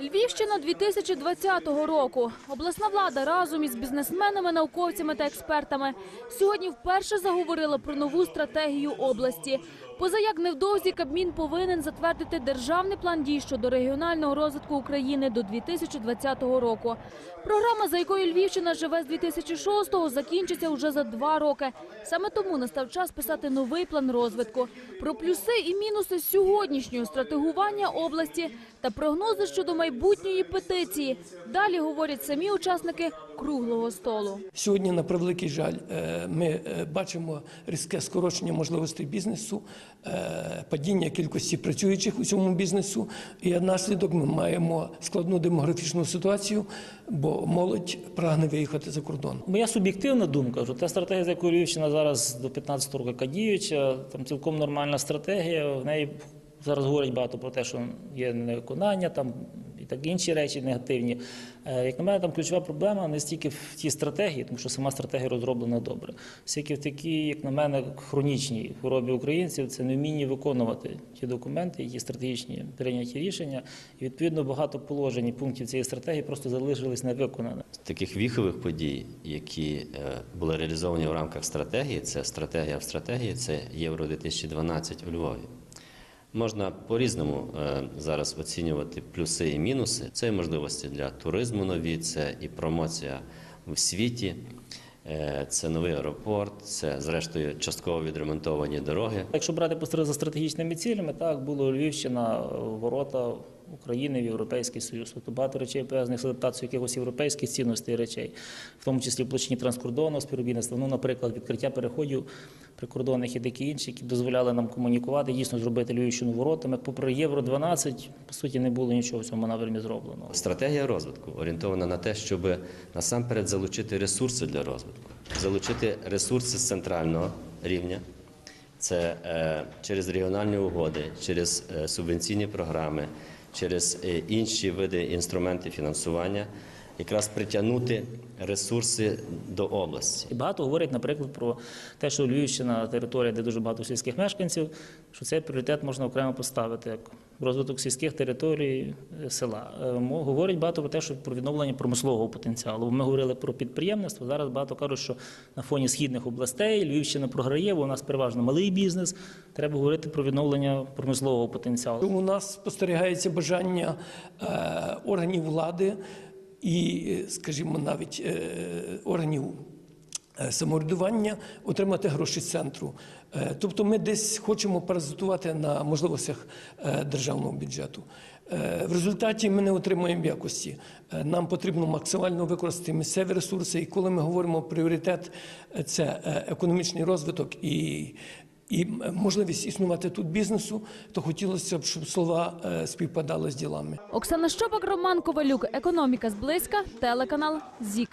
Львівщина 2020 року. Обласна влада разом із бізнесменами, науковцями та експертами сьогодні вперше заговорила про нову стратегію області. Поза як невдовзі Кабмін повинен затвердити державний план дій щодо регіонального розвитку України до 2020 року. Програма, за якою Львівщина живе з 2006-го, закінчиться уже за два роки. Саме тому настав час писати новий план розвитку. Про плюси і мінуси сьогоднішнього стратегування області та прогнози щодо майбутньої петиції. Далі говорять самі учасники круглого столу. Сьогодні, на превеликий жаль, е, ми е, бачимо різке скорочення можливостей бізнесу, падіння кількості працюючих у цьому бізнесу. І як наслідок ми маємо складну демографічну ситуацію, бо молодь прагне виїхати за кордон. Моя суб'єктивна думка, що та стратегія, за якою Львівщина зараз до 15 року яка діюча, там цілком нормальна стратегія. В неї зараз говорять багато про те, що є невиконання там так інші речі негативні. Е, Як на мене, там ключова проблема не стільки в тій стратегії, тому що сама стратегія розроблена добре. Стільки в такій, як на мене, хронічній хворобі українців це невміння виконувати ті документи, ті стратегічні прийняті рішення. І відповідно багато положень і пунктів цієї стратегії просто залишились невиконаними. таких віхових подій, які е, були реалізовані в рамках стратегії, це стратегія в стратегії, це Євро 2012 у Львові. Можна по-різному е, зараз оцінювати плюси і мінуси. Це можливості для туризму нові, це і промоція в світі, е, це новий аеропорт, це зрештою частково відремонтовані дороги. Якщо брати за стратегічними цілями, так було Львівщина, е, ворота України в Європейський Союз. Тобто багато речей пов'язаних з адаптацією якихось європейських цінностей речей, в тому числі в площині транскордонного співробітництва. Ну, наприклад, відкриття переходів прикордонних і такі інші, які дозволяли нам комунікувати, дійсно зробити Львівщину воротами. Попри Євро 12 по суті, не було нічого в цьому напрямі зроблено. Стратегія розвитку орієнтована на те, щоб насамперед залучити ресурси для розвитку, залучити ресурси з центрального рівня. Це е, через регіональні угоди, через е, субвенційні програми, через е, інші види інструменти фінансування, якраз притягнути ресурси до області. І багато говорять, наприклад, про те, що Львівщина територія, де дуже багато сільських мешканців, що цей пріоритет можна окремо поставити як розвиток сільських територій е, села. Е, Говорять багато про те, що про відновлення промислового потенціалу. Ми говорили про підприємництво. Зараз багато кажуть, що на фоні східних областей Львівщина програє, бо у нас переважно малий бізнес. Треба говорити про відновлення промислового потенціалу. У нас спостерігається бажання е, органів влади і, е, скажімо, навіть е, органів е, самоврядування отримати гроші з центру. Тобто ми десь хочемо паразитувати на можливостях державного бюджету. В результаті ми не отримуємо якості. Нам потрібно максимально використати місцеві ресурси. І коли ми говоримо пріоритет, е, це економічний розвиток і і можливість існувати тут бізнесу, то хотілося б, щоб слова е, співпадали з ділами. Оксана Щопак, Роман Ковалюк. Економіка зблизька. Телеканал ЗІК.